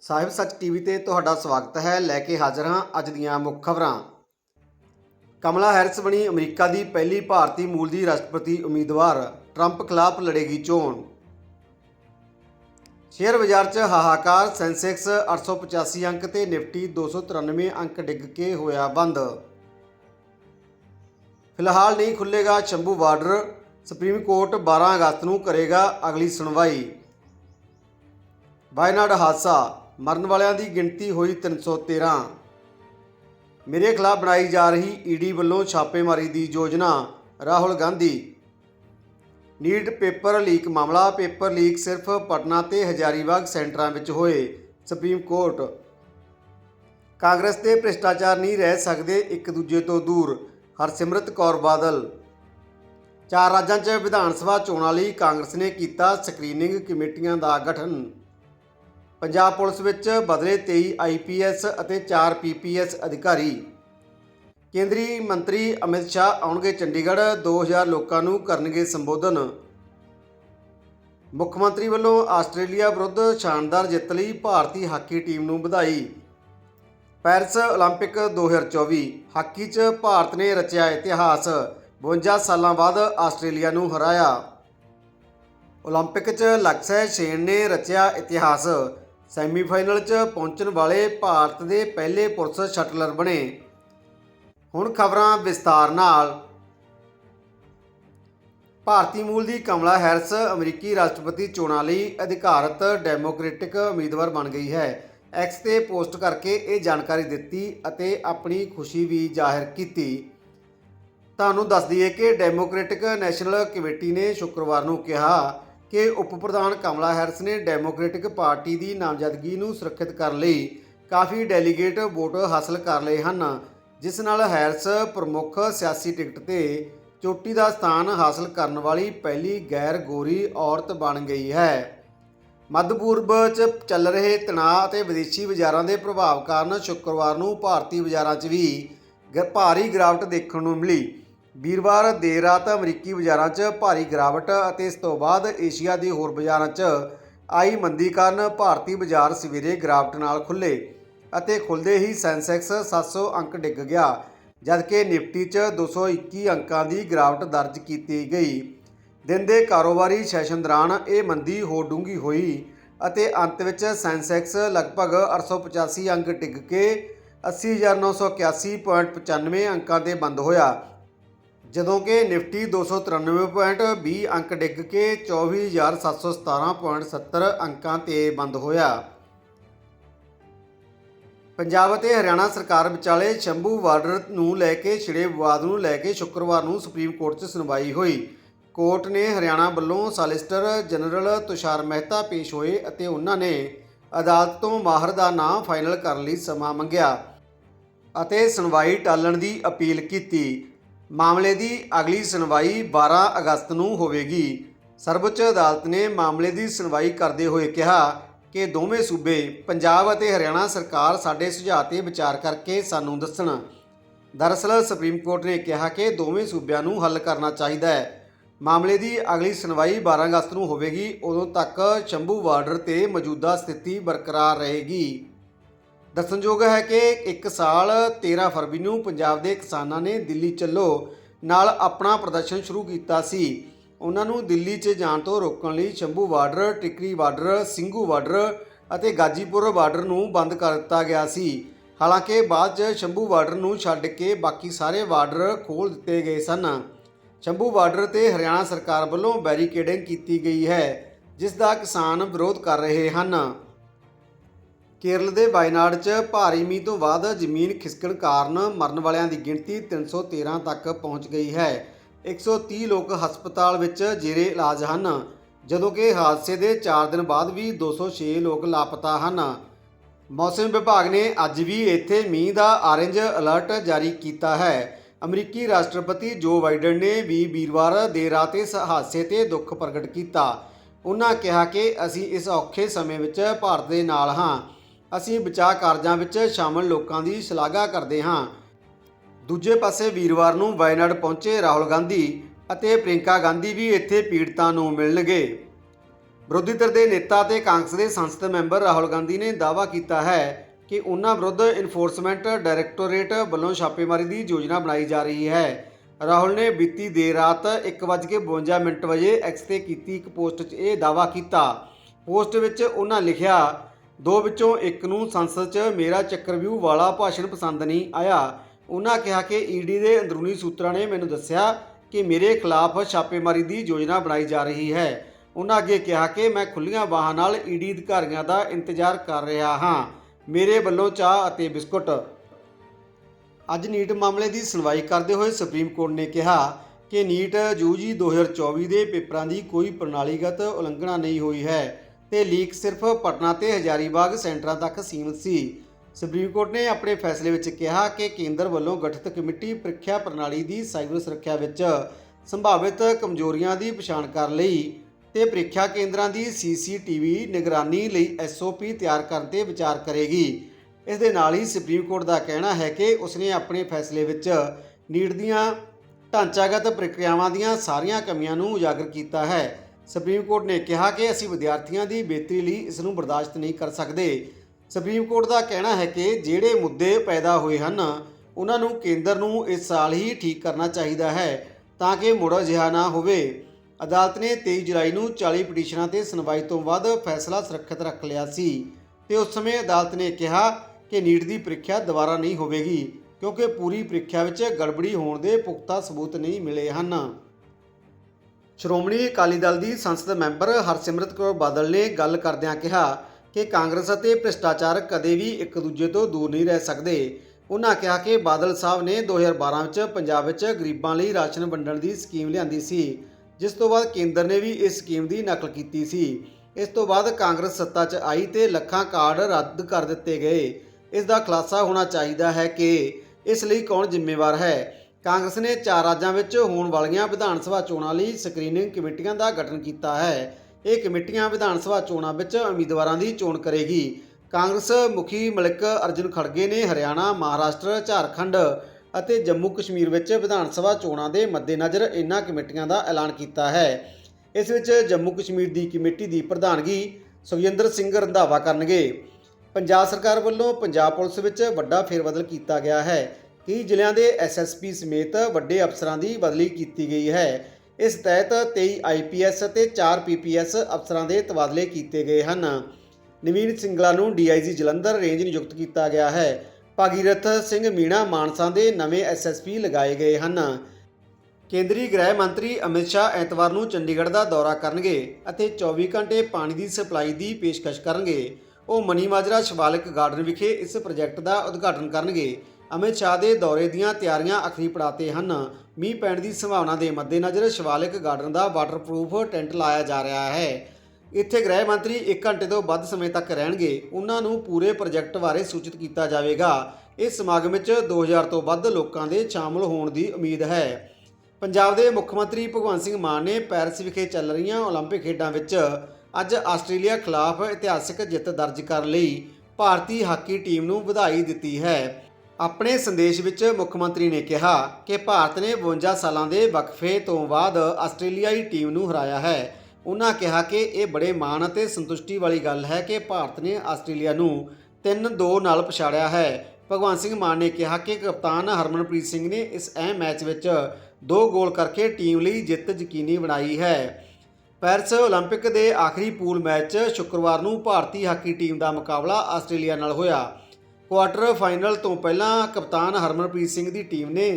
ਸਾਹਿਬ ਸੱਚ ਟੀਵੀ ਤੇ ਤੁਹਾਡਾ ਸਵਾਗਤ ਹੈ। ਲੈ ਕੇ ਹਾਜ਼ਰ ਹਾਂ ਅੱਜ ਦੀਆਂ ਮੁੱਖ ਖਬਰਾਂ। ਕਮਲਾ ਹੈਰਿਸ ਬਣੀ ਅਮਰੀਕਾ ਦੀ ਪਹਿਲੀ ਭਾਰਤੀ ਮੂਲ ਦੀ ਰਾਸ਼ਟਰਪਤੀ ਉਮੀਦਵਾਰ। ਟਰੰਪ ਖਿਲਾਫ ਲੜੇਗੀ ਚੋਣ। ਸ਼ੇਅਰ ਬਾਜ਼ਾਰ 'ਚ ਹਾਹਾਕਾਰ ਸੈਂਸੈਕਸ 885 ਅੰਕ ਤੇ ਨਿਫਟੀ 293 ਅੰਕ ਡਿੱਗ ਕੇ ਹੋਇਆ ਬੰਦ। ਫਿਲਹਾਲ ਨਹੀਂ ਖੁੱਲੇਗਾ ਸ਼ੰਭੂ ਬਾਰਡਰ। ਸੁਪਰੀਮ ਕੋਰਟ 12 ਅਗਸਤ ਨੂੰ ਕਰੇਗਾ ਅਗਲੀ ਸੁਣਵਾਈ। ਵਾਇਨਾਡ ਹਾਦਸਾ। ਮਰਨ ਵਾਲਿਆਂ ਦੀ ਗਿਣਤੀ ਹੋਈ 313 ਮੇਰੇ ਖਿਲਾਫ ਬਣਾਈ ਜਾ ਰਹੀ ਈਡੀ ਵੱਲੋਂ ਛਾਪੇਮਾਰੀ ਦੀ ਯੋਜਨਾ, Rahul Gandhi. NEET paper leak ਮਾਮਲਾ, ਪੇਪਰ ਲੀਕ ਸਿਰਫ ਪਟਨਾ ਤੇ ਹਜ਼ਾਰੀਬਾਗ ਸੈਂਟਰਾਂ ਵਿੱਚ ਹੋਏ, ਸੁਪਰੀਮ ਕੋਰਟ। ਕਾਂਗਰਸ ਤੇ ਭ੍ਰਿਸ਼ਟਾਚਾਰ ਨਹੀਂ ਰਹਿ ਸਕਦੇ ਇੱਕ ਦੂਜੇ ਤੋਂ ਦੂਰ, ਹਰਸਿਮਰਤ ਕੌਰ ਬਾਦਲ। ਚਾਰ ਰਾਜਾਂ 'ਚ ਵਿਧਾਨ ਸਭਾ ਚੋਣਾਂ ਲਈ ਕਾਂਗਰਸ ਨੇ ਕੀਤਾ ਸਕਰੀਨਿੰਗ ਕਮੇਟੀਆਂ ਦਾ ਗਠਨ। ਪੰਜਾਬ ਪੁਲਿਸ ਵਿੱਚ ਬਦਲੇ 23 ਆਈਪੀਐਸ ਅਤੇ 4 ਪੀਪੀਐਸ ਅਧਿਕਾਰੀ ਕੇਂਦਰੀ ਮੰਤਰੀ ਅਮਿਤ ਸ਼ਾਹ ਆਉਣਗੇ ਚੰਡੀਗੜ੍ਹ 2000 ਲੋਕਾਂ ਨੂੰ ਕਰਨਗੇ ਸੰਬੋਧਨ ਮੁੱਖ ਮੰਤਰੀ ਵੱਲੋਂ ਆਸਟ੍ਰੇਲੀਆ ਵਿਰੁੱਧ ਸ਼ਾਨਦਾਰ ਜਿੱਤ ਲਈ ਭਾਰਤੀ ਹਾਕੀ ਟੀਮ ਨੂੰ ਵਧਾਈ ਪੈਰਿਸ 올림픽 2024 ਹਾਕੀ 'ਚ ਭਾਰਤ ਨੇ ਰਚਿਆ ਇਤਿਹਾਸ 52 ਸਾਲਾਂ ਬਾਅਦ ਆਸਟ੍ਰੇਲੀਆ ਨੂੰ ਹਰਾਇਆ 올림픽 'ਚ ਲਕਸ਼ੈ ਸੇਨ ਨੇ ਰਚਿਆ ਇਤਿਹਾਸ ਸੈਮੀਫਾਈਨਲ 'ਚ ਪਹੁੰਚਣ ਵਾਲੇ ਭਾਰਤ ਦੇ ਪਹਿਲੇ ਪੁਰਸ਼ ਸ਼ਟਲਰ ਬਣੇ। ਹੁਣ ਖਬਰਾਂ ਵਿਸਤਾਰ ਨਾਲ। ਭਾਰਤੀ ਮੂਲ ਦੀ ਕਮਲਾ ਹੈਰਿਸ ਅਮਰੀਕੀ ਰਾਸ਼ਟਰਪਤੀ ਚੋਣਾਂ ਲਈ ਅਧਿਕਾਰਤ ਡੈਮੋਕ੍ਰੈਟਿਕ ਉਮੀਦਵਾਰ ਬਣ ਗਈ ਹੈ। ਐਕਸ ਤੇ ਪੋਸਟ ਕਰਕੇ ਇਹ ਜਾਣਕਾਰੀ ਦਿੱਤੀ ਅਤੇ ਆਪਣੀ ਖੁਸ਼ੀ ਵੀ ਜ਼ਾਹਿਰ ਕੀਤੀ। ਤੁਹਾਨੂੰ ਦੱਸ ਦਈਏ ਕਿ ਡੈਮੋਕ੍ਰੈਟਿਕ ਨੈਸ਼ਨਲ ਕਮੇਟੀ ਨੇ ਸ਼ੁੱਕਰਵਾਰ ਨੂੰ ਕਿਹਾ ਕਿ ਉਪ ਪ੍ਰਧਾਨ ਕਮਲਾ ਹੈਰਿਸ ਨੇ ਡੈਮੋਕ੍ਰੈਟਿਕ ਪਾਰਟੀ ਦੀ ਨਾਮਜ਼ਦਗੀ ਨੂੰ ਸੁਰੱਖਿਅਤ ਕਰਨ ਲਈ ਕਾਫੀ ਡੈਲੀਗੇਟ ਵੋਟ ਹਾਸਲ ਕਰ ਲਏ ਹਨ, ਜਿਸ ਨਾਲ ਹੈਰਿਸ ਪ੍ਰਮੁੱਖ ਸਿਆਸੀ ਟਿਕਟ ਤੇ ਚੋਟੀ ਦਾ ਸਥਾਨ ਹਾਸਲ ਕਰਨ ਵਾਲੀ ਪਹਿਲੀ ਗੈਰ ਗੋਰੀ ਔਰਤ ਬਣ ਗਈ ਹੈ। ਮੱਧ ਪੂਰਬ 'ਚ ਚੱਲ ਰਹੇ ਤਣਾਅ ਅਤੇ ਵਿਦੇਸ਼ੀ ਬਾਜ਼ਾਰਾਂ ਦੇ ਪ੍ਰਭਾਵ ਕਾਰਨ ਸ਼ੁੱਕਰਵਾਰ ਨੂੰ ਭਾਰਤੀ ਬਾਜ਼ਾਰਾਂ 'ਚ ਵੀ ਗ- ਭਾਰੀ ਗਿਰਾਵਟ ਦੇਖਣ ਨੂੰ ਮਿਲੀ। ਵੀਰਵਾਰ ਦੇਰ ਰਾਤ ਅਮਰੀਕੀ ਬਾਜ਼ਾਰਾਂ 'ਚ ਭਾਰੀ ਗਿਰਾਵਟ ਅਤੇ ਇਸ ਤੋਂ ਬਾਅਦ ਏਸ਼ੀਆ ਦੇ ਹੋਰ ਬਾਜ਼ਾਰਾਂ 'ਚ ਆਈ ਮੰਦੀ ਕਾਰਨ ਭਾਰਤੀ ਬਾਜ਼ਾਰ ਸਵੇਰੇ ਗਿਰਾਵਟ ਨਾਲ ਖੁੱਲੇ ਅਤੇ ਖੁੱਲਦੇ ਹੀ ਸੈਂਸੈਕਸ 700 ਅੰਕ ਡਿੱਗ ਗਿਆ, ਜਦਕਿ ਨਿਫਟੀ 'ਚ 221 ਅੰਕਾਂ ਦੀ ਗਿਰਾਵਟ ਦਰਜ ਕੀਤੀ ਗਈ। ਦਿਨ ਦੇ ਕਾਰੋਬਾਰੀ ਸੈਸ਼ਨ ਦੌਰਾਨ ਇਹ ਮੰਦੀ ਹੋਰ ਡੂੰਘੀ ਹੋਈ ਅਤੇ ਅੰਤ ਵਿੱਚ ਸੈਂਸੈਕਸ ਲਗਭਗ 885 ਅੰਕ ਡਿੱਗ ਕੇ 80981.95 ਅੰਕਾਂ ਤੇ ਬੰਦ ਹੋਇਆ। ਜਦੋਂ ਕਿ ਨਿਫਟੀ 293.20 ਅੰਕ ਡਿੱਗ ਕੇ 24717.70 ਅੰਕਾਂ ਤੇ ਬੰਦ ਹੋਇਆ। ਪੰਜਾਬ ਅਤੇ ਹਰਿਆਣਾ ਸਰਕਾਰ ਵਿਚਾਲੇ ਸ਼ੰਭੂ ਵਾਰਡਰ ਨੂੰ ਲੈ ਕੇ ਛਿੜੇ ਵਿਵਾਦ ਨੂੰ ਲੈ ਕੇ ਸ਼ੁੱਕਰਵਾਰ ਨੂੰ ਸੁਪਰੀਮ ਕੋਰਟ 'ਚ ਸੁਣਵਾਈ ਹੋਈ। ਕੋਰਟ ਨੇ ਹਰਿਆਣਾ ਵੱਲੋਂ ਸਾਲਿਸਟਰ ਜਨਰਲ ਤੁਸ਼ਾਰ ਮਹਿਤਾ ਪੇਸ਼ ਹੋਏ ਅਤੇ ਉਹਨਾਂ ਨੇ ਅਦਾਲਤ ਤੋਂ ਮਾਹਰ ਦਾ ਨਾਂ ਫਾਈਨਲ ਕਰਨ ਲਈ ਸਮਾਂ ਮੰਗਿਆ ਅਤੇ ਸੁਣਵਾਈ ਟਾਲਣ ਦੀ ਅਪੀਲ ਕੀਤੀ। ਮਾਮਲੇ ਦੀ ਅਗਲੀ ਸੁਣਵਾਈ 12 ਅਗਸਤ ਨੂੰ ਹੋਵੇਗੀ। ਸਰਵਉੱਚ ਅਦਾਲਤ ਨੇ ਮਾਮਲੇ ਦੀ ਸੁਣਵਾਈ ਕਰਦੇ ਹੋਏ ਕਿਹਾ ਕਿ ਦੋਵੇਂ ਸੂਬੇ ਪੰਜਾਬ ਅਤੇ ਹਰਿਆਣਾ ਸਰਕਾਰ ਸਾਡੇ ਸੁਝਾਅ ਤੇ ਵਿਚਾਰ ਕਰਕੇ ਸਾਨੂੰ ਦੱਸਣ। ਦਰਅਸਲ, ਸੁਪਰੀਮ ਕੋਰਟ ਨੇ ਕਿਹਾ ਕਿ ਦੋਵੇਂ ਸੂਬਿਆਂ ਨੂੰ ਹੱਲ ਕਰਨਾ ਚਾਹੀਦਾ ਹੈ। ਮਾਮਲੇ ਦੀ ਅਗਲੀ ਸੁਣਵਾਈ 12 ਅਗਸਤ ਨੂੰ ਹੋਵੇਗੀ। ਉਦੋਂ ਤੱਕ ਸ਼ੰਭੂ ਬਾਰਡਰ ਤੇ ਮੌਜੂਦਾ ਸਥਿਤੀ ਬਰਕਰਾਰ ਰਹੇਗੀ। ਦੱਸਣਯੋਗ ਹੈ ਕਿ ਇੱਕ ਸਾਲ 13 ਫਰਵਰੀ ਨੂੰ ਪੰਜਾਬ ਦੇ ਕਿਸਾਨਾਂ ਨੇ ਦਿੱਲੀ ਚੱਲੋ ਨਾਲ ਆਪਣਾ ਪ੍ਰਦਰਸ਼ਨ ਸ਼ੁਰੂ ਕੀਤਾ ਸੀ। ਉਹਨਾਂ ਨੂੰ ਦਿੱਲੀ 'ਚ ਜਾਣ ਤੋਂ ਰੋਕਣ ਲਈ Shambhu border, Tikri border, Singhu border ਅਤੇ ਗਾਜੀਪੁਰ ਬਾਰਡਰ ਨੂੰ ਬੰਦ ਕਰ ਦਿੱਤਾ ਗਿਆ ਸੀ। ਹਾਲਾਂਕਿ ਬਾਅਦ 'ਚ ਸ਼ੰਭੂ ਬਾਰਡਰ ਨੂੰ ਛੱਡ ਕੇ ਬਾਕੀ ਸਾਰੇ ਬਾਰਡਰ ਖੋਲ੍ਹ ਦਿੱਤੇ ਗਏ ਸਨ। ਸ਼ੰਭੂ ਬਾਰਡਰ ਤੇ ਹਰਿਆਣਾ ਸਰਕਾਰ ਵੱਲੋਂ ਬੈਰੀਕੇਡਿੰਗ ਕੀਤੀ ਗਈ ਹੈ, ਜਿਸ ਦਾ ਕਿਸਾਨ ਵਿਰੋਧ ਕਰ ਰਹੇ ਹਨ। ਕੇਰਲ ਦੇ ਵਾਇਨਾਡ 'ਚ ਭਾਰੀ ਮੀਂਹ ਤੋਂ ਬਾਅਦ ਜ਼ਮੀਨ ਖਿਸਕਣ ਕਾਰਨ ਮਰਨ ਵਾਲਿਆਂ ਦੀ ਗਿਣਤੀ 313 ਤੱਕ ਪਹੁੰਚ ਗਈ ਹੈ। 130 ਲੋਕ ਹਸਪਤਾਲ ਵਿੱਚ ਜੇਰੇ ਇਲਾਜ ਹਨ, ਜਦੋਂ ਕਿ ਹਾਦਸੇ ਦੇ 4 ਦਿਨ ਬਾਅਦ ਵੀ 206 ਲੋਕ ਲਾਪਤਾ ਹਨ। ਮੌਸਮ ਵਿਭਾਗ ਨੇ ਅੱਜ ਵੀ ਇੱਥੇ ਮੀਂਹ ਦਾ ਆਰੇਂਜ ਅਲਰਟ ਜਾਰੀ ਕੀਤਾ ਹੈ। ਅਮਰੀਕੀ ਰਾਸ਼ਟਰਪਤੀ ਜੋ ਬਾਈਡਨ ਨੇ ਵੀ ਵੀਰਵਾਰ ਦੇਰ ਰਾਤ ਇਸ ਹਾਦਸੇ ਤੇ ਦੁੱਖ ਪ੍ਰਗਟ ਕੀਤਾ। ਉਹਨਾਂ ਕਿਹਾ ਕਿ ਅਸੀਂ ਇਸ ਔਖੇ ਸਮੇਂ ਵਿੱਚ ਭਾਰਤ ਦੇ ਨਾਲ ਹਾਂ। ਅਸੀਂ ਬਚਾਅ ਕਾਰਜਾਂ ਵਿੱਚ ਸ਼ਾਮਲ ਲੋਕਾਂ ਦੀ ਸ਼ਲਾਘਾ ਕਰਦੇ ਹਾਂ। ਦੂਜੇ ਪਾਸੇ ਵੀਰਵਾਰ ਨੂੰ ਵਾਇਨਾਡ ਪਹੁੰਚੇ ਰਾਹੁਲ ਗਾਂਧੀ ਅਤੇ ਪ੍ਰਿੰਕਾ ਗਾਂਧੀ ਵੀ ਇੱਥੇ ਪੀੜਤਾਂ ਨੂੰ ਮਿਲਣਗੇ। ਵਿਰੋਧੀ ਧਿਰ ਦੇ ਨੇਤਾ ਅਤੇ ਕਾਂਗਰਸ ਦੇ ਸੰਸਦ ਮੈਂਬਰ ਰਾਹੁਲ ਗਾਂਧੀ ਨੇ ਦਾਅਵਾ ਕੀਤਾ ਹੈ ਕਿ ਉਹਨਾਂ ਵਿਰੁੱਧ ਇਨਫੋਰਸਮੈਂਟ ਡਾਇਰੈਕਟੋਰੇਟ ਵੱਲੋਂ ਛਾਪੇਮਾਰੀ ਦੀ ਯੋਜਨਾ ਬਣਾਈ ਜਾ ਰਹੀ ਹੈ। ਰਾਹੁਲ ਨੇ ਬੀਤੀ ਦੇਰ ਰਾਤ 1:52 ਮਿੰਟ ਵਜੇ ਐਕਸ ਤੇ ਕੀਤੀ ਇੱਕ ਪੋਸਟ 'ਚ ਇਹ ਦਾਅਵਾ ਕੀਤਾ। ਪੋਸਟ ਵਿੱਚ ਉਹਨਾਂ ਲਿਖਿਆ ਦੋ ਵਿੱਚੋਂ ਇੱਕ ਨੂੰ ਸੰਸਦ 'ਚ ਮੇਰਾ ਚੱਕਰਵਿਊ ਵਾਲਾ ਭਾਸ਼ਣ ਪਸੰਦ ਨਹੀਂ ਆਇਆ। ਉਹਨਾਂ ਕਿਹਾ ਕਿ ਈਡੀ ਦੇ ਅੰਦਰੂਨੀ ਸੂਤਰਾਂ ਨੇ ਮੈਨੂੰ ਦੱਸਿਆ ਕਿ ਮੇਰੇ ਖਿਲਾਫ ਛਾਪੇਮਾਰੀ ਦੀ ਯੋਜਨਾ ਬਣਾਈ ਜਾ ਰਹੀ ਹੈ। ਉਹਨਾਂ ਅੱਗੇ ਕਿਹਾ ਕਿ ਮੈਂ ਖੁੱਲੀਆਂ ਬਾਹਾਂ ਨਾਲ ਈਡੀ ਅਧਿਕਾਰੀਆਂ ਦਾ ਇੰਤਜ਼ਾਰ ਕਰ ਰਿਹਾ ਹਾਂ। ਮੇਰੇ ਵੱਲੋਂ ਚਾਹ ਅਤੇ ਬਿਸਕੁਟ। ਅੱਜ ਨੀਟ ਮਾਮਲੇ ਦੀ ਸੁਣਵਾਈ ਕਰਦੇ ਹੋਏ ਸੁਪਰੀਮ ਕੋਰਟ ਨੇ ਕਿਹਾ ਕਿ ਨੀਟ ਯੂਜੀ 2024 ਦੇ ਪੇਪਰਾਂ ਦੀ ਕੋਈ ਪ੍ਰਣਾਲੀਗਤ ਉਲੰਘਣਾ ਨਹੀਂ ਹੋਈ ਹੈ। ਤੇ ਲੀਕ ਸਿਰਫ ਪਟਨਾ ਤੇ ਹਜ਼ਾਰੀਬਾਗ ਸੈਂਟਰਾਂ ਤੱਕ ਸੀਮਿਤ ਸੀ। ਸੁਪਰੀਮ ਕੋਰਟ ਨੇ ਆਪਣੇ ਫੈਸਲੇ ਵਿੱਚ ਕਿਹਾ ਕਿ ਕੇਂਦਰ ਵੱਲੋਂ ਗਠਿਤ ਕਮੇਟੀ ਪ੍ਰੀਖਿਆ ਪ੍ਰਣਾਲੀ ਦੀ ਸਾਈਬਰ ਸੁਰੱਖਿਆ ਵਿੱਚ ਸੰਭਾਵਿਤ ਕਮਜ਼ੋਰੀਆਂ ਦੀ ਪਛਾਣ ਕਰਨ ਲਈ ਤੇ ਪ੍ਰੀਖਿਆ ਕੇਂਦਰਾਂ ਦੀ ਸੀਸੀਟੀਵੀ ਨਿਗਰਾਨੀ ਲਈ ਐਸਓਪੀ ਤਿਆਰ ਕਰਨ ਤੇ ਵਿਚਾਰ ਕਰੇਗੀ। ਇਸ ਦੇ ਨਾਲ ਹੀ ਸੁਪਰੀਮ ਕੋਰਟ ਦਾ ਕਹਿਣਾ ਹੈ ਕਿ ਉਸਨੇ ਆਪਣੇ ਫੈਸਲੇ ਵਿੱਚ ਨੀਟ ਦੀਆਂ ਢਾਂਚਾਗਤ ਪ੍ਰਕਿਰਿਆਵਾਂ ਦੀਆਂ ਸਾਰੀਆਂ ਕਮੀਆਂ ਨੂੰ ਉਜਾਗਰ ਕੀਤਾ ਹੈ। ਸੁਪਰੀਮ ਕੋਰਟ ਨੇ ਕਿਹਾ ਕਿ ਅਸੀਂ ਵਿਦਿਆਰਥੀਆਂ ਦੀ ਬਿਹਤਰੀ ਲਈ ਇਸ ਨੂੰ ਬਰਦਾਸ਼ਤ ਨਹੀਂ ਕਰ ਸਕਦੇ। ਸੁਪਰੀਮ ਕੋਰਟ ਦਾ ਕਹਿਣਾ ਹੈ ਕਿ ਜਿਹੜੇ ਮੁੱਦੇ ਪੈਦਾ ਹੋਏ ਹਨ, ਉਹਨਾਂ ਨੂੰ ਕੇਂਦਰ ਨੂੰ ਇਸ ਸਾਲ ਹੀ ਠੀਕ ਕਰਨਾ ਚਾਹੀਦਾ ਹੈ ਤਾਂ ਕਿ ਮੁੜ ਅਜਿਹਾ ਨਾ ਹੋਵੇ। ਅਦਾਲਤ ਨੇ 23 ਜੁਲਾਈ ਨੂੰ 40 ਪਟੀਸ਼ਨਾਂ ਤੇ ਸੁਣਵਾਈ ਤੋਂ ਬਾਅਦ ਫੈਸਲਾ ਸੁਰੱਖਿਅਤ ਰੱਖ ਲਿਆ ਸੀ ਤੇ ਉਸ ਸਮੇਂ ਅਦਾਲਤ ਨੇ ਕਿਹਾ ਕਿ ਨੀਟ ਦੀ ਪ੍ਰੀਖਿਆ ਦੁਬਾਰਾ ਨਹੀਂ ਹੋਵੇਗੀ ਕਿਉਂਕਿ ਪੂਰੀ ਪ੍ਰੀਖਿਆ ਵਿੱਚ ਗੜਬੜੀ ਹੋਣ ਦੇ ਪੁਖਤਾ ਸਬੂਤ ਨਹੀਂ ਮਿਲੇ ਹਨ। ਸ਼੍ਰੋਮਣੀ ਅਕਾਲੀ ਦਲ ਦੀ ਸੰਸਦ ਮੈਂਬਰ ਹਰਸਿਮਰਤ ਕੌਰ ਬਾਦਲ ਨੇ ਗੱਲ ਕਰਦਿਆਂ ਕਿਹਾ ਕਿ ਕਾਂਗਰਸ ਅਤੇ ਭ੍ਰਿਸ਼ਟਾਚਾਰ ਕਦੇ ਵੀ ਇੱਕ ਦੂਜੇ ਤੋਂ ਦੂਰ ਨਹੀਂ ਰਹਿ ਸਕਦੇ। ਉਹਨਾਂ ਕਿਹਾ ਕਿ ਬਾਦਲ ਸਾਹਿਬ ਨੇ 2012 ਵਿੱਚ ਪੰਜਾਬ ਵਿੱਚ ਗਰੀਬਾਂ ਲਈ ਰਾਸ਼ਨ ਵੰਡਣ ਦੀ ਸਕੀਮ ਲਿਆਂਦੀ ਸੀ, ਜਿਸ ਤੋਂ ਬਾਅਦ ਕੇਂਦਰ ਨੇ ਵੀ ਇਸ ਸਕੀਮ ਦੀ ਨਕਲ ਕੀਤੀ ਸੀ। ਇਸ ਤੋਂ ਬਾਅਦ ਕਾਂਗਰਸ ਸੱਤਾ 'ਚ ਆਈ ਤੇ ਲੱਖਾਂ ਕਾਰਡ ਰੱਦ ਕਰ ਦਿੱਤੇ ਗਏ। ਇਸ ਦਾ ਖੁਲਾਸਾ ਹੋਣਾ ਚਾਹੀਦਾ ਹੈ ਕਿ ਇਸ ਲਈ ਕੌਣ ਜ਼ਿੰਮੇਵਾਰ ਹੈ। ਕਾਂਗਰਸ ਨੇ ਚਾਰ ਰਾਜਾਂ ਵਿੱਚ ਹੋਣ ਵਾਲੀਆਂ ਵਿਧਾਨ ਸਭਾ ਚੋਣਾਂ ਲਈ ਸਕਰੀਨਿੰਗ ਕਮੇਟੀਆਂ ਦਾ ਗਠਨ ਕੀਤਾ ਹੈ। ਇਹ ਕਮੇਟੀਆਂ ਵਿਧਾਨ ਸਭਾ ਚੋਣਾਂ ਵਿੱਚ ਉਮੀਦਵਾਰਾਂ ਦੀ ਚੋਣ ਕਰੇਗੀ। ਕਾਂਗਰਸ ਮੁਖੀ ਮਲਿਕ ਅਰਜੁਨ ਖੜਗੇ ਨੇ ਹਰਿਆਣਾ, ਮਹਾਰਾਸ਼ਟਰ, ਝਾਰਖੰਡ ਅਤੇ ਜੰਮੂ ਕਸ਼ਮੀਰ ਵਿੱਚ ਵਿਧਾਨ ਸਭਾ ਚੋਣਾਂ ਦੇ ਮੱਦੇਨਜ਼ਰ ਇਹਨਾਂ ਕਮੇਟੀਆਂ ਦਾ ਐਲਾਨ ਕੀਤਾ ਹੈ। ਇਸ ਵਿੱਚ ਜੰਮੂ ਕਸ਼ਮੀਰ ਦੀ ਕਮੇਟੀ ਦੀ ਪ੍ਰਧਾਨਗੀ ਸੁਖਜਿੰਦਰ ਸਿੰਘ ਰੰਧਾਵਾ ਕਰਨਗੇ। ਪੰਜਾਬ ਸਰਕਾਰ ਵੱਲੋਂ ਪੰਜਾਬ ਪੁਲਿਸ ਵਿੱਚ ਵੱਡਾ ਫੇਰਬਦਲ ਕੀਤਾ ਗਿਆ ਹੈ। ਕਈ ਜ਼ਿਲ੍ਹਿਆਂ ਦੇ ਐਸਐਸਪੀ ਸਮੇਤ ਵੱਡੇ ਅਫਸਰਾਂ ਦੀ ਬਦਲੀ ਕੀਤੀ ਗਈ ਹੈ। ਇਸ ਤਹਿਤ 23 ਆਈਪੀਐਸ ਅਤੇ 4 ਪੀਪੀਐਸ ਅਫਸਰਾਂ ਦੇ ਤਬਾਦਲੇ ਕੀਤੇ ਗਏ ਹਨ। ਨਵੀਨ ਸਿੰਗਲਾ ਨੂੰ ਡੀਆਈਜੀ ਜਲੰਧਰ ਰੇਂਜ ਨਿਯੁਕਤ ਕੀਤਾ ਗਿਆ ਹੈ। ਭਾਗੀਰਥ ਸਿੰਘ ਮੀਣਾ ਮਾਨਸਾ ਦੇ ਨਵੇਂ ਐਸਐਸਪੀ ਲਗਾਏ ਗਏ ਹਨ। ਕੇਂਦਰੀ ਗ੍ਰਹਿ ਮੰਤਰੀ ਅਮਿਤ ਸ਼ਾਹ ਐਤਵਾਰ ਨੂੰ ਚੰਡੀਗੜ੍ਹ ਦਾ ਦੌਰਾ ਕਰਨਗੇ ਅਤੇ 24 ਘੰਟੇ ਪਾਣੀ ਦੀ ਸਪਲਾਈ ਦੀ ਪੇਸ਼ਕਸ਼ ਕਰਨਗੇ। ਉਹ ਮਨੀ ਮਾਜਰਾ ਸ਼ਿਵਾਲਿਕ ਗਾਰਡਨ ਵਿਖੇ ਇਸ ਪ੍ਰੋਜੈਕਟ ਦਾ ਉਦਘਾਟਨ ਕਰਨਗੇ। ਅਮਿਤ ਸ਼ਾਹ ਦੇ ਦੌਰੇ ਦੀਆਂ ਤਿਆਰੀਆਂ ਅਖਰੀ ਪੜਾਤੇ ਹਨ। ਮੀਂਹ ਪੈਣ ਦੀ ਸੰਭਾਵਨਾ ਦੇ ਮੱਦੇਨਜ਼ਰ ਸ਼ਿਵਾਲਿਕ ਗਾਰਡਨ ਦਾ ਵਾਟਰਪ੍ਰੂਫ ਟੈਂਟ ਲਾਇਆ ਜਾ ਰਿਹਾ ਹੈ। ਇੱਥੇ ਗ੍ਰਹਿ ਮੰਤਰੀ 1 ਘੰਟੇ ਤੋਂ ਵੱਧ ਸਮੇਂ ਤੱਕ ਰਹਿਣਗੇ। ਉਹਨਾਂ ਨੂੰ ਪੂਰੇ ਪ੍ਰੋਜੈਕਟ ਬਾਰੇ ਸੂਚਿਤ ਕੀਤਾ ਜਾਵੇਗਾ। ਇਸ ਸਮਾਗਮ ਵਿੱਚ 2000 ਤੋਂ ਵੱਧ ਲੋਕਾਂ ਦੇ ਸ਼ਾਮਲ ਹੋਣ ਦੀ ਉਮੀਦ ਹੈ। ਪੰਜਾਬ ਦੇ ਮੁੱਖ ਮੰਤਰੀ ਭਗਵੰਤ ਸਿੰਘ ਮਾਨ ਨੇ ਪੈਰਿਸ ਵਿਖੇ ਚੱਲ ਰਹੀਆਂ ਓਲੰਪਿਕ ਖੇਡਾਂ ਵਿੱਚ ਅੱਜ ਆਸਟ੍ਰੇਲੀਆ ਖਿਲਾਫ ਇਤਿਹਾਸਕ ਜਿੱਤ ਦਰਜ ਕਰਨ ਲਈ। ਭਾਰਤੀ ਹਾਕੀ ਟੀਮ ਨੂੰ ਵਧਾਈ ਦਿੱਤੀ ਹੈ। ਆਪਣੇ ਸੰਦੇਸ਼ ਵਿੱਚ ਮੁੱਖ ਮੰਤਰੀ ਨੇ ਕਿਹਾ ਕਿ ਭਾਰਤ ਨੇ 52 ਸਾਲਾਂ ਦੇ ਵਕਫੇ ਤੋਂ ਬਾਅਦ ਆਸਟ੍ਰੇਲੀਆਈ ਟੀਮ ਨੂੰ ਹਰਾਇਆ ਹੈ ਉਹਨਾਂ ਕਿਹਾ ਕਿ ਇਹ ਬੜੇ ਮਾਣ ਅਤੇ ਸੰਤੁਸ਼ਟੀ ਵਾਲੀ ਗੱਲ ਹੈ ਕਿ ਭਾਰਤ ਨੇ ਆਸਟ੍ਰੇਲੀਆ ਨੂੰ 3-2 ਨਾਲ ਪਛਾੜਿਆ ਹੈ ਭਗਵੰਤ ਸਿੰਘ ਮਾਨ ਨੇ ਕਿਹਾ ਕਿ ਕਪਤਾਨ ਹਰਮਨਪ੍ਰੀਤ ਸਿੰਘ ਨੇ ਇਸ ਅਹਿਮ ਮੈਚ ਵਿੱਚ ਦੋ ਗੋਲ ਕਰਕੇ ਟੀਮ ਲਈ ਜਿੱਤ ਯਕੀਨੀ ਬਣਾਈ ਹੈ ਪੈਰਿਸ 올림픽 ਦੇ ਆਖਰੀ ਪੂਲ ਮੈਚ 'ਚ ਸ਼ੁੱਕਰਵਾਰ ਨੂੰ ਭਾਰਤੀ ਹਾਕੀ ਟੀਮ ਦਾ ਮੁਕਾਬਲਾ ਆਸਟ੍ਰੇਲੀਆ ਨਾਲ ਹੋਇਆ ਕੁਆਟਰ ਫਾਈਨਲ ਤੋਂ ਪਹਿਲਾਂ ਕਪਤਾਨ ਹਰਮਨਪ੍ਰੀਤ ਸਿੰਘ ਦੀ ਟੀਮ ਨੇ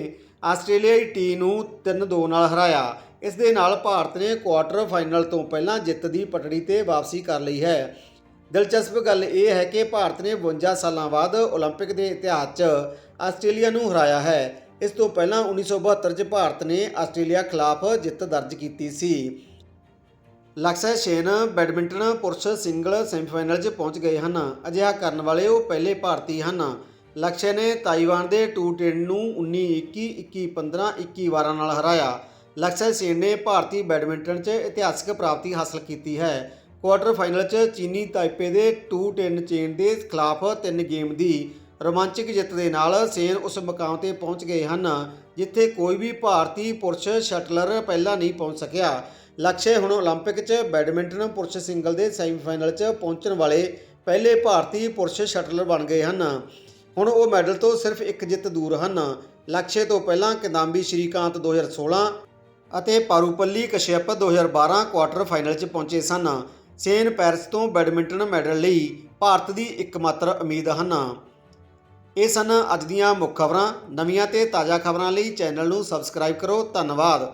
ਆਸਟ੍ਰੇਲੀਆਈ ਟੀਮ ਨੂੰ 3-2 ਨਾਲ ਹਰਾਇਆ ਇਸ ਦੇ ਨਾਲ ਭਾਰਤ ਨੇ ਕੁਆਟਰ ਫਾਈਨਲ ਤੋਂ ਪਹਿਲਾਂ ਜਿੱਤ ਦੀ ਪਟੜੀ ਤੇ ਵਾਪਸੀ ਕਰ ਲਈ ਹੈ ਦਿਲਚਸਪ ਗੱਲ ਇਹ ਹੈ ਕਿ ਭਾਰਤ ਨੇ 52 ਸਾਲਾਂ ਬਾਅਦ 올림픽 ਦੇ ਇਤਿਹਾਸ 'ਚ ਆਸਟ੍ਰੇਲੀਆ ਨੂੰ ਹਰਾਇਆ ਹੈ ਇਸ ਤੋਂ ਪਹਿਲਾਂ 1972 'ਚ ਭਾਰਤ ਨੇ ਆਸਟ੍ਰੇਲੀਆ ਖਿਲਾਫ ਜਿੱਤ ਦਰਜ ਕੀਤੀ ਸੀ ਲਕਸ਼ੈ ਸੇਨ ਬੈਡਮਿੰਟਨ, ਪੁਰਸ਼, ਸਿੰਗਲ, ਸੈਮੀਫਾਈਨਲ 'ਚ ਪਹੁੰਚ ਗਏ ਹਨ। ਅਜਿਹਾ ਕਰਨ ਵਾਲੇ ਉਹ ਪਹਿਲੇ ਭਾਰਤੀ ਹਨ। ਲਕਸ਼ੈ ਨੇ ਤਾਈਵਾਨ ਦੇ ਟੂ ਟੈਨ ਨੂੰ 19-21 21-15 21 ਵਾਰਾਂ ਨਾਲ ਹਰਾਇਆ। ਲਕਸ਼ੈ ਸੇਨ ਨੇ ਭਾਰਤੀ ਬੈਡਮਿੰਟਨ 'ਚ ਇਤਿਹਾਸਕ ਪ੍ਰਾਪਤੀ ਹਾਸਲ ਕੀਤੀ ਹੈ। ਕੁਆਟਰ ਫਾਈਨਲ 'ਚ ਚੀਨੀ ਤਾਈਪੇ ਦੇ ਟੂ ਟੈਨ ਚੇਨ ਦੇ ਖਿਲਾਫ ਤਿੰਨ ਗੇਮ ਦੀ ਰੋਮਾਂਚਕ ਜਿੱਤ ਦੇ ਨਾਲ ਸੇਨ ਉਸ ਮੁਕਾਮ ਤੇ ਪਹੁੰਚ ਗਏ ਹਨ, ਜਿੱਥੇ ਕੋਈ ਵੀ ਭਾਰਤੀ ਪੁਰਸ਼ ਸ਼ਟਲਰ ਪਹਿਲਾਂ ਨਹੀਂ ਪਹੁੰਚ ਸਕਿਆ। ਲਕਸ਼ੇ ਹੁਣ 올림픽 'ਚ ਬੈਡਮਿੰਟਨ ਪੁਰਸ਼ ਸਿੰਗਲ ਦੇ ਸੈਮੀਫਾਈਨਲ 'ਚ ਪਹੁੰਚਣ ਵਾਲੇ ਪਹਿਲੇ ਭਾਰਤੀ ਪੁਰਸ਼ ਸ਼ਟਲਰ ਬਣ ਗਏ ਹਨ ਹੁਣ ਉਹ ਮੈਡਲ ਤੋਂ ਸਿਰਫ ਇੱਕ ਜਿੱਤ ਦੂਰ ਹਨ ਲਕਸ਼ੇ ਤੋਂ ਪਹਿਲਾਂ ਕਿਦਾਂਬੀ ਸ਼੍ਰੀਕਾਂਤ 2016 ਅਤੇ ਪਾਰੂਪੱਲੀ ਕਸ਼ਯਪ 2012 ਕੁਆਟਰ ਫਾਈਨਲ 'ਚ ਪਹੁੰਚੇ ਸਨ ਸੇਨ ਪੈਰਿਸ ਤੋਂ ਬੈਡਮਿੰਟਨ ਮੈਡਲ ਲਈ ਭਾਰਤ ਦੀ ਇੱਕਮਾਤਰ ਉਮੀਦ ਹਨ ਇਹ ਸਨ ਅੱਜ ਦੀਆਂ ਮੁੱਖ ਖਬਰਾਂ ਨਵੀਆਂ ਤੇ ਤਾਜ਼ਾ ਖਬਰਾਂ ਲਈ ਚੈਨਲ ਨੂੰ ਸਬਸਕ੍ਰਾਈਬ ਕਰੋ ਧੰਨਵਾਦ